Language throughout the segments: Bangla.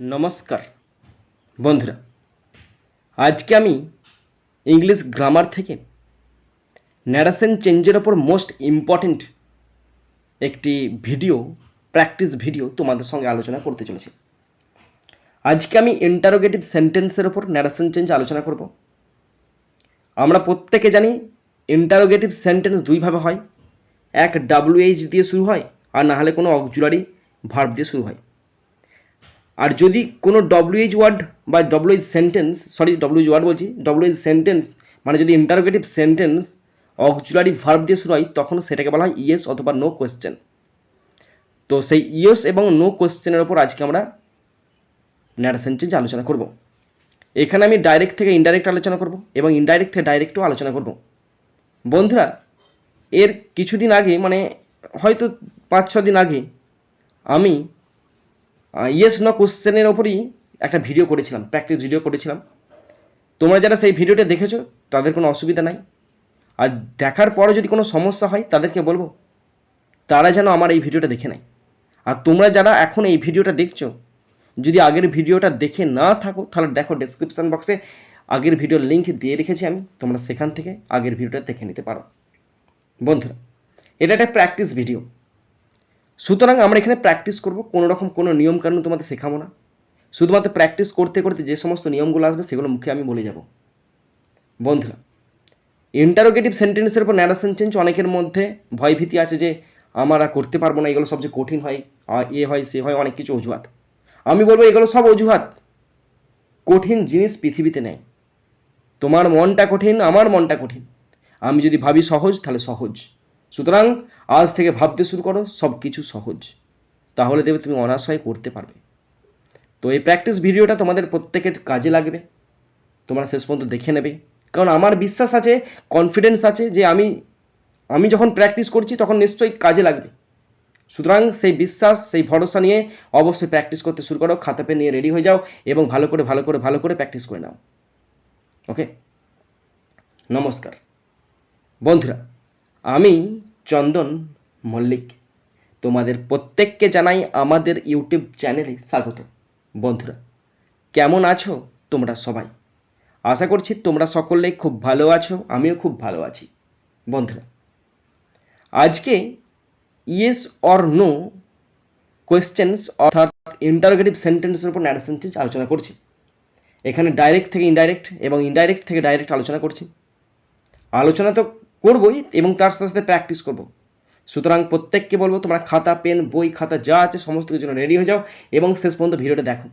নমস্কার। বন্ধুরা, আজকে আমি ইংলিশ গ্রামার থেকে ন্যারেশন চেঞ্জের ওপর মোস্ট ইম্পর্ট্যান্ট একটি ভিডিও প্র্যাকটিস ভিডিও তোমাদের সঙ্গে আলোচনা করতে চলেছি। আজকে আমি ইন্টারোগেটিভ সেন্টেন্সের ওপর ন্যারেশন চেঞ্জ আলোচনা করব। আমরা প্রত্যেকে জানি ইন্টারোগেটিভ সেন্টেন্স দুইভাবে হয়, এক ডাব্লিউএইচ দিয়ে শুরু হয় আর না হলে কোনো অক্সুলারি ভার্ব দিয়ে শুরু হয়। আর যদি কোনো ডব্লিউএইচ ওয়ার্ড বা WH sentence sorry WH word বলছি ডব্লিউএইচ সেন্টেন্স মানে যদি ইন্টারোগেটিভ সেন্টেন্স অক্সুলারি ভার্ব দিয়ে শুরু হয়, তখন সেটাকে বলা হয় ইয়েস অথবা নো কোয়েশ্চেন তো সেই ইয়েস এবং নো কোয়েশ্চেনের ওপর আজকে আমরা ন্যারেশন চেঞ্জ আলোচনা করব। এখানে আমি ডাইরেক্ট থেকে ইনডাইরেক্ট আলোচনা করব এবং ইনডাইরেক্ট থেকে ডাইরেক্টও আলোচনা করব। বন্ধুরা, এর কিছুদিন আগে মানে হয়তো পাঁচ ছ দিন আগে, আমি ইয়েস ন কোশ্চেনের ওপরই একটা ভিডিও করেছিলাম প্র্যাকটিস ভিডিও করেছিলাম। তোমরা যারা সেই ভিডিওটা দেখেছ, তাদের কোনো অসুবিধা নাই। আর দেখার পরে যদি কোনো সমস্যা হয়, তাদেরকে বলব, তারা যেন আমার এই ভিডিওটা দেখে নেয়। আর তোমরা যারা এখন এই ভিডিওটা দেখছ, যদি আগের ভিডিওটা দেখে না থাকো, তাহলে দেখো ডেসক্রিপশন বক্সে আগের ভিডিওর লিঙ্ক দিয়ে রেখেছি আমি, তোমরা সেখান থেকে আগের ভিডিওটা দেখে নিতে পারো। বন্ধুরা, এটা একটা প্র্যাকটিস ভিডিও সুতরাং আমরা এখানে প্র্যাকটিস করব কোনো রকম কোনো নিয়মকানুন তোমাদের শেখাবো না। শুধুমাত্র প্র্যাকটিস করতে করতে যে সমস্ত নিয়মগুলো আসবে সেগুলো মুখে আমি বলে যাব। বন্ধুরা ইন্টারোগেটিভ সেন্টেন্সের উপর ন্যারেশন চেঞ্জ অনেকের মধ্যে ভয়ভীতি আছে যে, আমরা করতে পারব না, এগুলো সবচেয়ে কঠিন হয় এ হয়, সে হয়, অনেক কিছু অজুহাত। আমি বলব, এগুলো সব অজুহাত। কঠিন জিনিস পৃথিবীতে নেই। তোমার মনটা কঠিন, আমার মনটা কঠিন। আমি যদি ভাবি সহজ, তাহলে সহজ। সুতরাং আজ থেকে ভাবতে শুরু করো সব কিছু সহজ। তাহলে দেবে তুমি অনাশয় করতে পারবে। তো এই প্র্যাকটিস ভিডিওটা তোমাদের প্রত্যেকের কাজে লাগবে। তোমরা শেষ পর্যন্ত দেখে নেবে। কারণ আমার বিশ্বাস আছে কনফিডেন্স আছে যে আমি আমি যখন প্র্যাকটিস করছি তখন নিশ্চয়ই কাজে লাগবে। সুতরাং সেই বিশ্বাস, সেই ভরসা নিয়ে অবশ্যই প্র্যাকটিস করতে শুরু করো, খাতা পেন নিয়ে রেডি হয়ে যাও এবং ভালো করে ভালো করে ভালো করে প্র্যাকটিস করে নাও। ওকে নমস্কার। বন্ধুরা আমি চন্দন মল্লিক। তোমাদের প্রত্যেককে জানাই আমাদের ইউটিউব চ্যানেলে স্বাগত। বন্ধুরা, কেমন আছো তোমরা সবাই? আশা করছি তোমরা সকলে খুব ভালো আছো, আমিও খুব ভালো আছি। বন্ধুরা, আজকে ইয়েস অর নো কোয়েশ্চেন্স অর্থাৎ ইন্টারোগেটিভ সেন্টেন্সের উপর ন্যারেশন চেঞ্জ আলোচনা করছি। এখানে ডাইরেক্ট থেকে ইনডাইরেক্ট এবং ইনডাইরেক্ট থেকে ডাইরেক্ট আলোচনা করছি। আলোচনা তো করবই এবং তার সাথে সাথে প্র্যাকটিস করব। সুতরাং প্রত্যেককে বলব, তোমরা খাতা, পেন, বই, খাতা যা আছে সমস্ত কিছু রেডি হয়ে যাও এবং শেষ পর্যন্ত ভিডিওটা দেখো।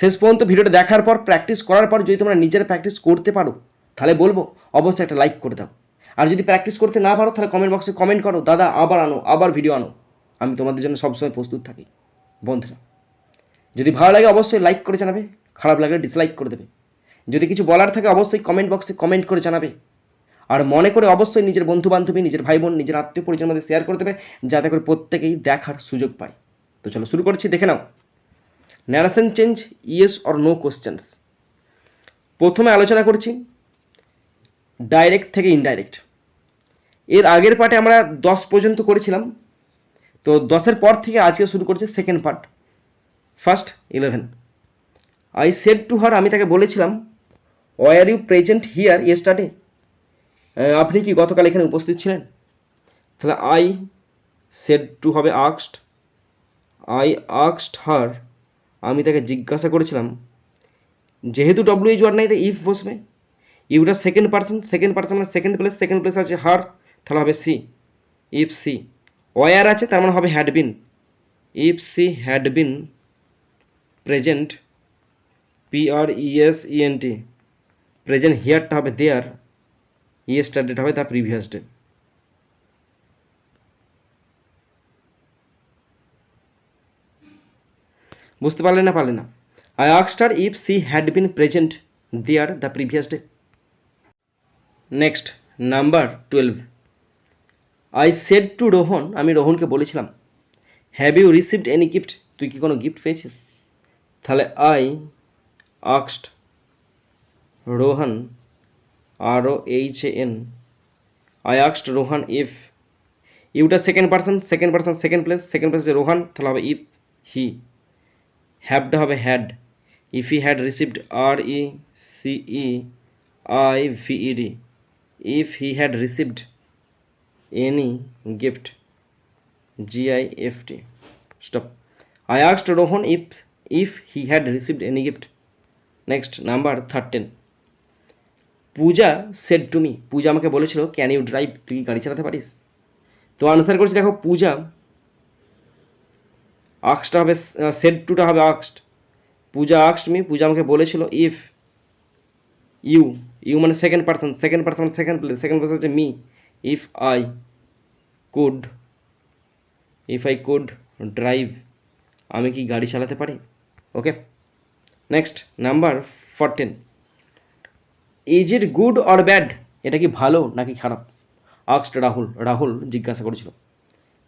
শেষ পর্যন্ত ভিডিওটা দেখার পর প্র্যাকটিস করার পর যদি তোমরা নিজের প্র্যাকটিস করতে পারো, তাহলে বলব, অবশ্যই একটা লাইক করে দাও। আর যদি প্র্যাকটিস করতে না পারো, তাহলে কমেন্ট বক্সে কমেন্ট করো, দাদা, আবার আনো, আবার ভিডিও আনো। আমি তোমাদের জন্য সবসময় প্রস্তুত থাকি। বন্ধুরা, যদি ভালো লাগে অবশ্যই লাইক করে জানাবে, খারাপ লাগলে ডিসলাইক করে দেবে। যদি কিছু বলার থাকে, অবশ্যই কমেন্ট বক্সে কমেন্ট করে জানাবে। আর মনে করে অবশ্যই নিজের বন্ধু বান্ধবী নিজের ভাই বোন নিজের আত্মীয় পরিজন মধ্যে শেয়ার করে দেবে, যাতে করে প্রত্যেকেই দেখার সুযোগ পায়। তো চলো শুরু করছি, দেখে নাও। Narration change yes or no questions প্রথমে আলোচনা করছি ডাইরেক্ট থেকে ইনডাইরেক্ট এর আগের পার্টে আমরা দশ পর্যন্ত করেছিলাম। তো দশের পর থেকে আজকে শুরু করছি second part first eleven I said to her আমি তাকে বলেছিলাম were you present here ye yesterday আপনি কি গতকাল এখানে উপস্থিত ছিলেন? তাহলে আই সেড টু হবে আক্সড আই আক্সড হার আমি তাকে জিজ্ঞাসা করেছিলাম, যেহেতু ডব্লিউ এইচ ওয়ার্ড নাই তাই ইফ বসবে? ইউটা সেকেন্ড পার্সন সেকেন্ড পার্সন মানে সেকেন্ড প্লেস সেকেন্ড প্লেস আছে হার তাহলে হবে সি ইফ সি ওয়ার আছে, তার মানে হবে had been if she had been present P R E S E N T present হিয়ারটা হবে দেয়ার ইয়েস্টারডেটা হবে তার প্রিভিয়াস ডে বুঝতে পারলে না পারলে না। I asked her if she had been present there the previous day next number twelve I said to Rohan আমি রোহনকে বলেছিলাম have you received any gift তুই কি কোনো গিফট পেয়েছিস? তাহলে আই আক্সড রোহন আর ও H N I আক্সড Rohan if Yuta second person second person second place second place Rohan তাহলে হবে ইফ হি হ্যাভটা হবে had if he had received R E C E I V E D if he had received any gift G-I-F-T. Stop. I asked Rohan if if he had received any gift. Next, number 13. Puja said to me Puja আমাকে বলেছিল ক্যান ইউ ড্রাইভ তুই গাড়ি চালাতে পারিস? তো আনসার করছি, দেখো পূজা আক্সটা হবে সেড টুটা হবে আক্সড পূজা আক্সড মি পূজা আমাকে বলেছিল ইফ ইউ ইউ মানে second person second person second place second place হচ্ছে me if I could if I could drive আমি কি গাড়ি চালাতে পারি? Okay next number fourteen is it good or bad এটা কি ভালো নাকি খারাপ? আক্সড রাহুল রাহুল জিজ্ঞাসা করেছিল।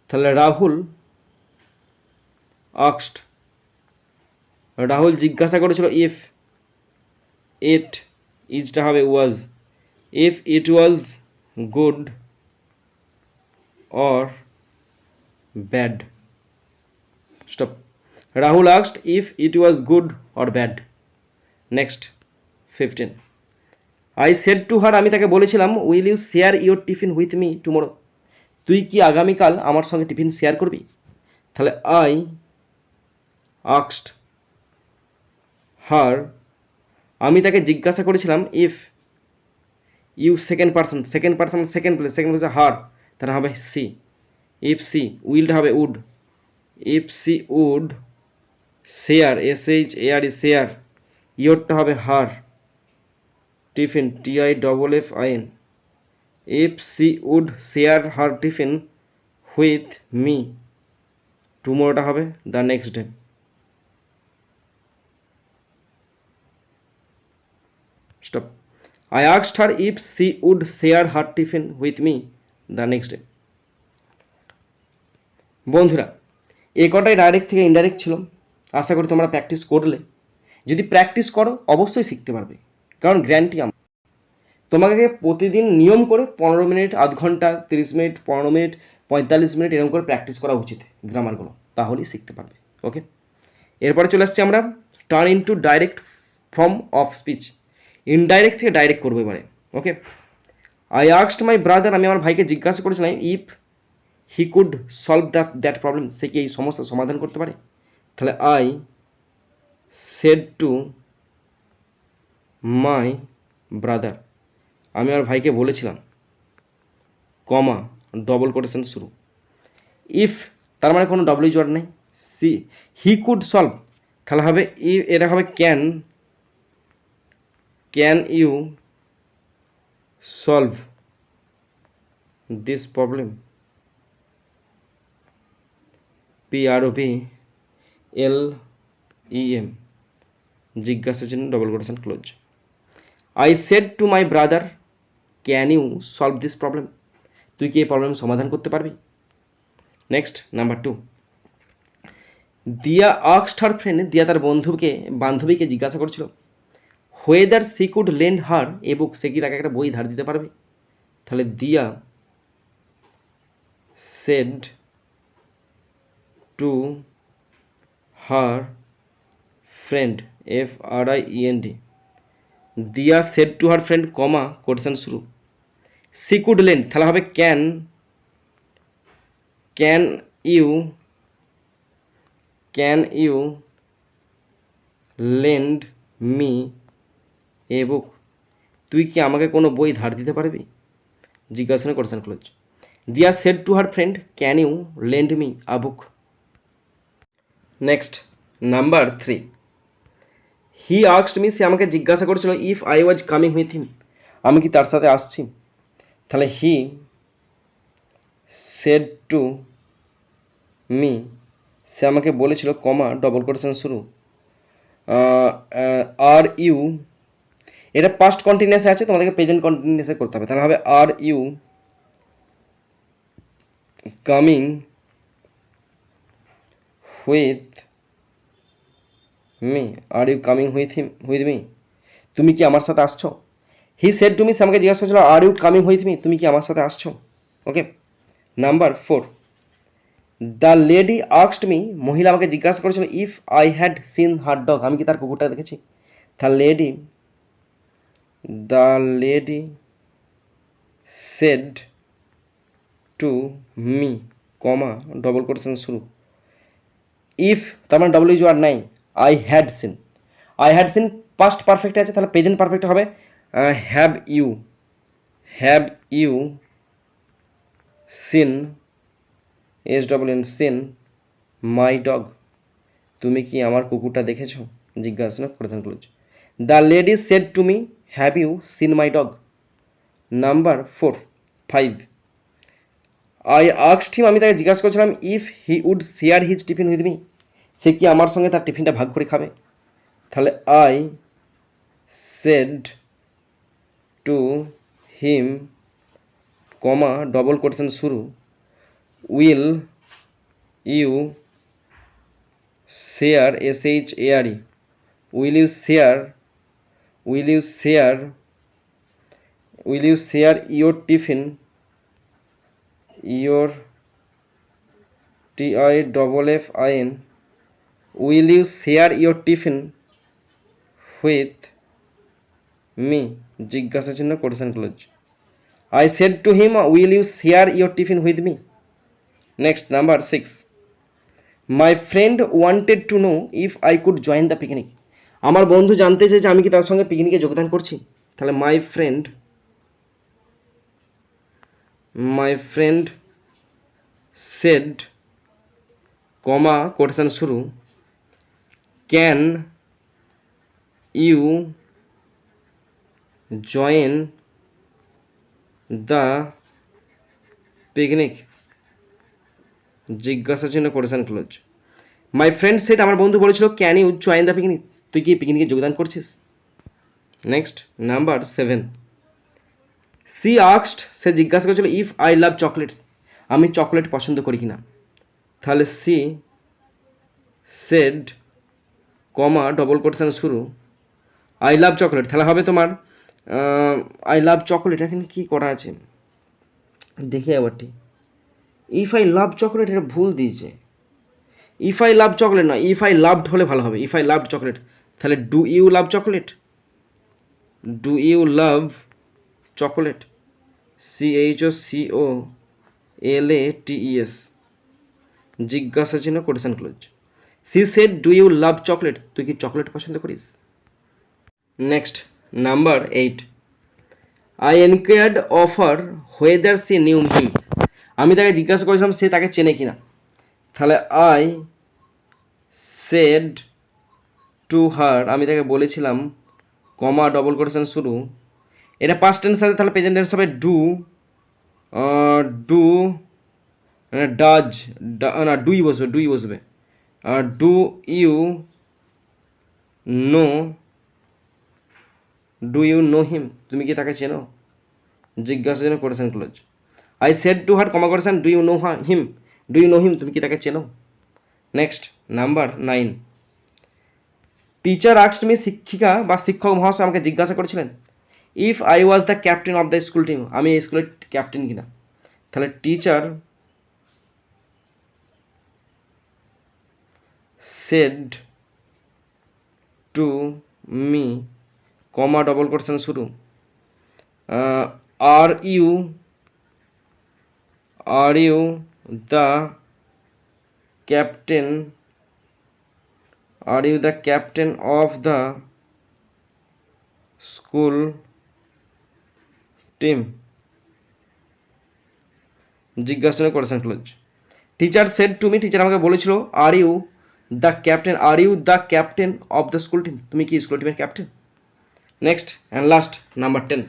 তাহলে রাহুল আক্সড রাহুল জিজ্ঞাসা করেছিল ইফ ইট ইজটা হবে was if it was good or bad stop Rahul আক্সড if it was good or bad next 15. I said to her আমি তাকে বলেছিলাম will you share your tiffin with me tomorrow তুই কি আগামীকাল আমার সঙ্গে টিফিন শেয়ার করবি? তাহলে আই আক্সড হার আমি তাকে জিজ্ঞাসা করেছিলাম if you second person second person second place second প্লেসে হার তাহলে হবে সি ইফ সি উইলটা হবে would if she would share S H A R E share ইয়োরটা হবে her tiffin T I double F I N if she would share her tiffin with me টুমোরোটা হবে the next day stop I আক্সড her if she would share her tiffin with me the next day বন্ধুরা, এ কটাই ডাইরেক্ট থেকে ইনডাইরেক্ট ছিল। আশা করি তোমরা প্র্যাকটিস করলে। যদি প্র্যাকটিস করো, অবশ্যই শিখতে পারবে। কারণ গ্যারান্টি আমার। তোমাকে প্রতিদিন নিয়ম করে পনেরো মিনিট, আধ ঘণ্টা, তিরিশ মিনিট, পনেরো মিনিট, পঁয়তাল্লিশ মিনিট এরকম করে প্র্যাকটিস করা উচিত গ্রামারগুলো তাহলেই শিখতে পারবে ওকে এরপরে চলে আসছি আমরা turn into direct form of speech indirect থেকে ডাইরেক্ট করব এবারে ওকে আই আক্সড মাই ব্রাদার আমি আমার ভাইকে জিজ্ঞাসা করেছিলাম if he could solve that that problem সে কি এই সমস্যার সমাধান করতে পারে? তাহলে I said to my brother আমি আমার ভাইকে বলেছিলাম, কমা ডবল কোটেশন শুরু। ইফ তার মানে কোনো ডবল ওয়ার্ড নেই সি হি কুড সলভ তাহলে হবে ই এটা হবে can can you solve this problem P R O P L E M জিজ্ঞাসার জন্য double quotation close I said to my brother can you solve this problem তুই কি এই প্রবলেম সমাধান করতে পারবি? নেক্সট নাম্বার টু দিয়া আক্সড হার ফ্রেন্ড দিয়া তার বন্ধুকে, বান্ধবীকে জিজ্ঞাসা করছিল whether she could lend her a book সে কি তাকে একটা বই ধার দিতে পারবে? তাহলে Diya said to her friend F R I E N D Diya said to her friend comma quotation শুরু। সি কুড লেন্ড তাহলে হবে can can you can you lend me a book তুই কি আমাকে কোনো বই ধার দিতে পারবি? জিজ্ঞাসা quotation close Diya said to her friend can you lend me a book next number three he আক্সড me সে আমাকে জিজ্ঞাসা করেছিল if I was coming with him আমি কি তার সাথে আসছি? তাহলে হি সেড টু মি সে আমাকে বলেছিল, কমা ডবল কোটেশন শুরু। আর ইউ এটা পাস্ট কন্টিনিউসে আছে, তোমাদেরকে প্রেজেন্ট কন্টিনিউসে করতে হবে। তাহলে হবে are you coming with me are you coming with him with me তুমি কি আমার সাথে আসছো? হি সেড টু মি আমাকে জিজ্ঞাসা করছিল are you coming with me তুমি কি আমার সাথে আসছো? Okay number four the lady আক্সড me মহিলা আমাকে জিজ্ঞাসা করেছিল if I had seen her dog আমি কি তার কুকুরটা দেখেছি? The lady the lady said to me comma double quotation শুরু। ইফ তার মানে ডবল ইউজ আর নাই। I had seen I had seen past perfect আছে, তাহলে প্রেজেন্ট পারফেক্ট হবে। Have you have you seen S double N seen my dog তুমি কি আমার কুকুরটা দেখেছ? জিজ্ঞাসা করেছেন close the lady said to me have you seen my dog number four five I আক্সড him আমি তাকে জিজ্ঞাসা করছিলাম if he would share his tiffin with me সে কি আমার সঙ্গে তার টিফিনটা ভাগ করে খাবে? তাহলে I said to him comma double quotation শুরু will you share S H A R E will you share will you share will you share your tiffin your T I double F I N will you share your tiffin with me জিজ্ঞাসা চিহ্ন quotation close I said to him will you share your tiffin with me next number six my friend wanted to know if I could join the picnic আমার বন্ধু জানতে চেয়েছে আমি কি তার সঙ্গে পিকনিকে যোগদান করছি। তাহলে my friend my friend said comma, quotation শুরু। Can you join the picnic জিজ্ঞাসা চিহ্ন quotation close my friend said আমার বন্ধু বলেছিল can you join the picnic তুই কি পিকনিকে যোগদান করছিস? নেক্সট নাম্বার সেভেন সি আক্সড সে জিজ্ঞাসা করেছিল ইফ আই লাভ চকলেটস আমি চকলেট পছন্দ করি কিনা? তাহলে she said comma double quotation শুরু। আই লাভ চকলেট তাহলে হবে তোমার আই লাভ চকলেট এখানে কি করা আছে? দেখি আবারটি। ইফ আই লাভ চকলেট এটা ভুল দিয়েছে। ইফ আই লাভ চকলেট না ইফ আই লাভড হলে ভালো হবে। ইফ আই লাভ চকলেট তাহলে do you love chocolate do you love chocolate C H O C O L A T E S জিজ্ঞাসা চিহ্ন quotation close she said do you love chocolate তুই কি চকলেট পছন্দ করিস? Next number eight I enquired of her whether she knew him আমি তাকে জিজ্ঞাসা করেছিলাম, সে তাকে চেনে কিনা? তাহলে আই সেড টু হার আমি তাকে বলেছিলাম কমা ডবল কোটেশন শুরু। এটা পাস্ট টেন্স আছে তাহলে প্রেজেন্ট টেন্স হবে ডু ডু ডাজ না ডুই বসবে ডুই বসবে। Do you know, do you know him? তুমি কি তাকে চেনো? জিজ্ঞাসা জন্য করেছেন close. I said to her comma করেছেন do you know him? Do you know him? তুমি কি তাকে চেনো? Next, number nine. টিচার আক্সড মি শিক্ষিকা বা শিক্ষক মহাশয় আমাকে জিজ্ঞাসা করেছিলেন, if I was the captain of the school team? আমি এই স্কুলের ক্যাপ্টেন কিনা? তাহলে teacher said to me, comma double quotation শুরু। Are you are you the captain, are you the captain of the school team. জিজ্ঞাসা করেছেন close teacher said to me, teacher আমাকে বলেছিল, are you the captain are you the captain of the school team তুমি কি স্কুল টিমের captain next and last number ten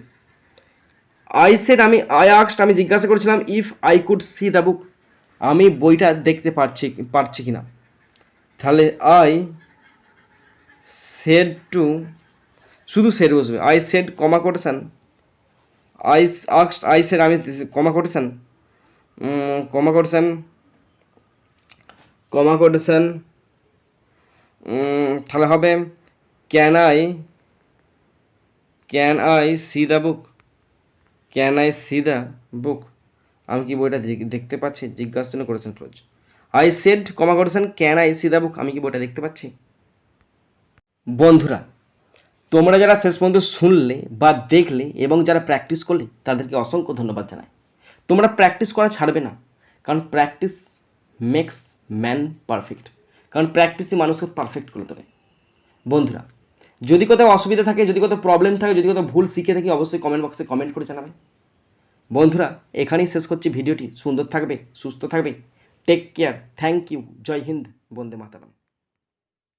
I said আমি আই আক্সড আমি জিজ্ঞাসা করেছিলাম if I could see the book আমি বইটা দেখতে পারছি পারছি কিনা। তাহলে আই সেড টু শুধু সেড বসবে। I said comma quotation I আক্সড I said আমি comma quotation comma quotation comma quotation তাহলে হবে can I can I see the book can I see the book আমি কি বইটা দেখতে পাচ্ছি? জিজ্ঞাসা করেছেন ক্লোজ। আই সেড কমা করেছেন can I see the book আমি কি বইটা দেখতে পাচ্ছি? বন্ধুরা, তোমরা যারা শেষ পর্যন্ত শুনলে বা দেখলে এবং যারা প্র্যাকটিস করলে, তাদেরকে অসংখ্য ধন্যবাদ জানাই। তোমরা প্র্যাকটিস করা ছাড়বে না, কারণ প্র্যাকটিস মেক্স ম্যান পারফেক্ট কারণ প্র্যাকটিসই মানুষকে পারফেক্ট করে দেবে বন্ধুরা, যদি কোথাও অসুবিধা থাকে, যদি কোথাও প্রবলেম থাকে, যদি কোথাও ভুল শিখে থাকি, অবশ্যই কমেন্ট বক্সে কমেন্ট করে জানাবে। বন্ধুরা, এখানেই শেষ করছি ভিডিওটি। সুন্দর থাকবে, সুস্থ থাকবে। টেক কেয়ার থ্যাংক ইউ জয় হিন্দ, বন্দে মাতারাম।